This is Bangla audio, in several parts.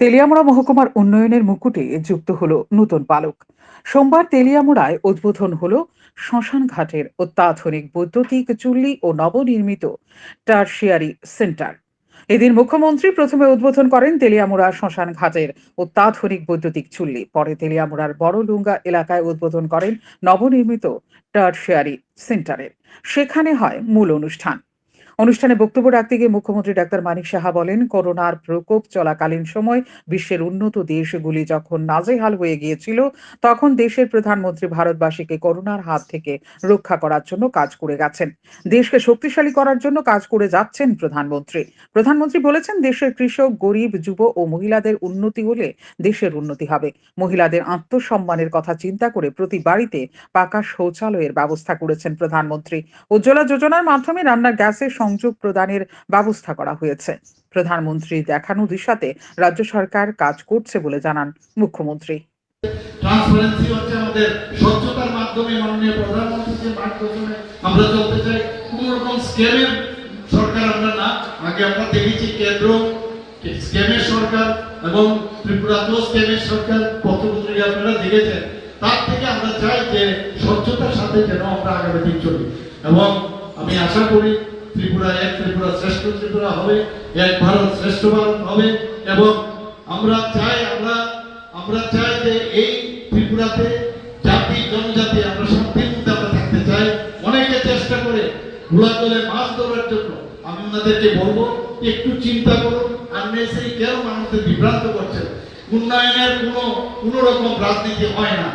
তেলিয়ামুড়া মহকুমার উন্নয়নের মুকুটে যুক্ত হল নতুন পালক। সোমবার তেলিয়ামোড়ায় উদ্বোধন হল শ্মশান ঘাটের অত্যাধুনিক বৈদ্যুতিক চুল্লি ও নবনির্মিত টার্সিয়ারি সেন্টার। এদিন মুখ্যমন্ত্রী প্রথমে উদ্বোধন করেন তেলিয়ামুড়া শ্মশান ঘাটের অত্যাধুনিক বৈদ্যুতিক চুল্লি। পরে তেলিয়ামুড়ার বড়লুঙ্গা এলাকায় উদ্বোধন করেন নবনির্মিত টার্সিয়ারি সেন্টারের। সেখানে হয় মূল অনুষ্ঠান। অনুষ্ঠানে বক্তব্য রাখতে গিয়ে মুখ্যমন্ত্রী ডাক্তার মানিক সাহা বলেন, করোনার প্রকোপ চলাকালীন সময় বিশ্বের উন্নত দেশগুলি যখন নাজেহাল হয়ে গিয়েছিল, তখন দেশের প্রধানমন্ত্রী ভারতবাসীকে করোনার হাত থেকে রক্ষা করার জন্য কাজ করে গেছেন। দেশকে শক্তিশালী করার জন্য কাজ করে যাচ্ছেন প্রধানমন্ত্রী। প্রধানমন্ত্রী বলেছেন, দেশের কৃষক, গরিব, যুব ও মহিলাদের উন্নতি হলে দেশের উন্নতি হবে। মহিলাদের আত্মসম্মানের কথা চিন্তা করে প্রতি বাড়িতে পাকা শৌচালয়ের ব্যবস্থা করেছেন প্রধানমন্ত্রী। উজ্জ্বলা যোজনার মাধ্যমে রান্নার গ্যাসের সংযোগ প্রদানের ব্যবস্থা করা হয়েছে। প্রধানমন্ত্রী দেখানো দিশাতে রাজ্য সরকার কাজ করছে বলে জানান মুখ্যমন্ত্রী। ট্রান্সপারেন্সি হচ্ছে আমাদের স্বচ্ছতার মাধ্যমে মাননীয় আমরা চলতে চাই। কোন রকম সরকার আমরা না। আগে আমরা দেখেছি কেন্দ্র সরকার এবং সরকার আপনারা দেখেছেন। তার থেকে আমরা চাই যে স্বচ্ছতার সাথে যেন আমরা আগামী দিন চলি। এবং আমি আশা করি ত্রিপুরা এক, ত্রিপুরা শ্রেষ্ঠ ত্রিপুরা হবে, এক ভারত শ্রেষ্ঠ ভারত হবে, এবং আমরা চাই, আমরা আমরা চাই যে এই ত্রিপুরাতে জাতি, জনজাতি, আমরা শান্তির মধ্যে আমরা থাকতে চাই। অনেকে চেষ্টা করে ভুলা জলে মাছ ধরার জন্য। আমি ওনাদেরকে বলব, একটু চিন্তা করুন আননেসেরি কেন মানুষদের বিভ্রান্ত করছেন উন্নয়নের কোনো কোনো রকম রাজনীতি হয় না।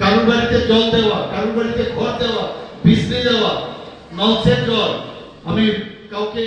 কারোর বাড়িতে জল দেওয়া, কারোর বাড়িতে ঘর দেওয়া, বিজলি দেওয়া, নলসের জল আমি কাউকে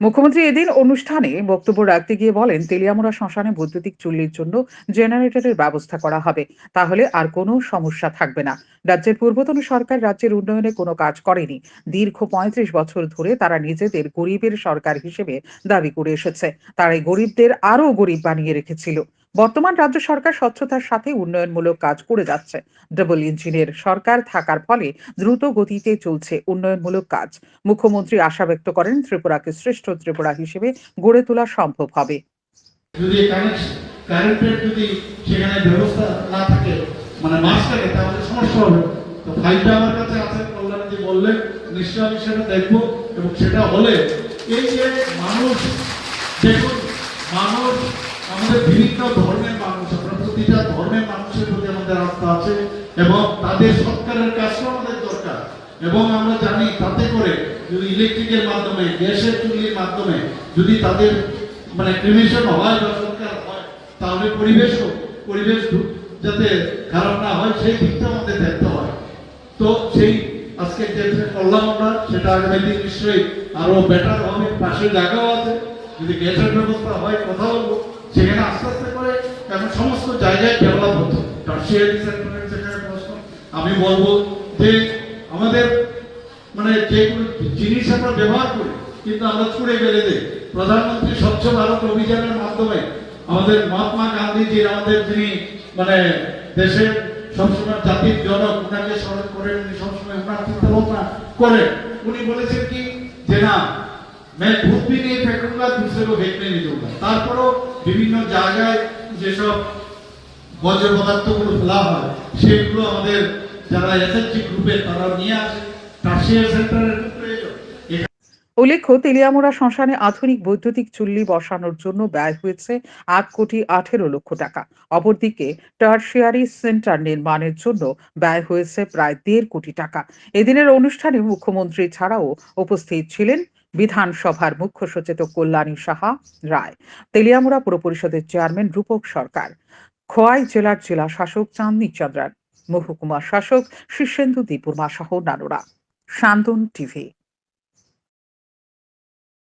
মুখ্যমন্ত্রী এদিন অনুষ্ঠানে বক্তব্য রাখতে গিয়ে বলেন, তেলিয়ামুড়া শ্মশানে বৈদ্যুতিক চুল্লির জন্য জেনারেটরের ব্যবস্থা করা হবে। তাহলে আর কোনো সমস্যা থাকবে না। রাজ্যের পূর্বতন সরকার রাজ্যের উন্নয়নে কোনো কাজ করেনি। দীর্ঘ পঁয়ত্রিশ বছর ধরে তারা নিজেদের গরিবের সরকার হিসেবে দাবি করে এসেছে। তারাই গরিবদের আরও গরিব বানিয়ে রেখেছিল। বর্তমান রাজ্য সরকার স্বচ্ছতার সাথে উন্নয়নমূলক কাজ করে যাচ্ছে। ডাবল ইঞ্জিনের সরকার থাকার ফলে দ্রুত গতিতে চলছে উন্নয়নমূলক কাজ। মুখ্যমন্ত্রী আশা ব্যক্ত করেন, ত্রিপুরাকে শ্রেষ্ঠ ত্রিপুরা হিসেবে গড়ে তোলা সম্ভব হবে। যদি কারেন্টের যদি সেখানে ব্যবস্থা না থাকে মানে মাস থাকে, তাহলে সমস্যা হবে। তো আমার কাছে আছে নিশ্চয়ই আমি সেটা এবং সেটা হলে এই যে মানুষ, দেখুন, মানুষ আমাদের বিভিন্ন ধর্মের মানুষ, আমরা প্রতিটা ধর্মের মানুষের প্রতি আমাদের আস্থা আছে এবং তাদের সৎকারের কাজটাও আমাদের দরকার। এবং আমরা জানি তাতে করে যদি ইলেকট্রিকের মাধ্যমে, গ্যাসের চুল্লির মাধ্যমে যদি তাদের মানে ক্রিমিশন হয় বা সরকার হয়, তাহলে পরিবেশও পরিবেশ যাতে খারাপ না হয়, সেই দিকটা আমাদের দেখতে হয়। তো সেই আজকে করলাম আমরা, সেটা আগামী দিন নিশ্চয়ই আরও বেটার হবে পাশে জায়গাও আছে। যদি গ্যাসের ব্যবস্থা হয় কথা বলব। সেখানে আস্তে আস্তে করে এখন সমস্ত জায়গায় ডেভেলপ হতো টার্সিয়ারি সেন্টারের যেখানে প্রশ্ন আমি বলবো যে আমাদের মানে যে কোনো জিনিস আমরা ব্যবহার করি কিন্তু আমরা ছুড়ে ফেলে দিই প্রধানমন্ত্রী স্বচ্ছ ভারত অভিযানের মাধ্যমে আমাদের মহাত্মা গান্ধীজি আমাদের যিনি মানে দেশের সবসময় জাতির জনক উনাকে স্মরণ করেন উনি সবসময় উনার চিন্তা ভাবনা করেন উনি বলেছেন কি যে না मैं खुद भी नहीं फेंकूंगा दूसरे को फेंकने नहीं दूंगा তারপরও বিভিন্ন জায়গায় যেসব বজ্র পদার্থগুলো ফেলা হয়, সেগুলো আমাদের যারা এসএসজি গ্রুপের তারা নিয়ে আসে। টার্সিয়ার সেন্টারের উল্লেখ্য, তেলিয়ামুড়া শ্মশানে আধুনিক বৈদ্যুতিক চুল্লি বসানোর জন্য ব্যয় হয়েছে আট কোটি আঠেরো লক্ষ টাকা। অপরদিকে, টার্সিয়ারি সেন্টার নির্মাণের জন্য ব্যয় হয়েছে প্রায় দেড় কোটি টাকা। এদিনের অনুষ্ঠানে মুখ্যমন্ত্রী ছাড়াও উপস্থিত ছিলেন বিধানসভার মুখ্য সচেতক কল্যাণী সাহা রায়। তেলিয়ামুড়া পুর পরিষদের চেয়ারম্যান রূপক সরকার। খোয়াই জেলার জেলা শাসক চাঁদনী চন্দ্রান মহকুমা শাসক শীর্ষেন্দু দীপুরমা সহ নানুরা। শান্তন টিভি।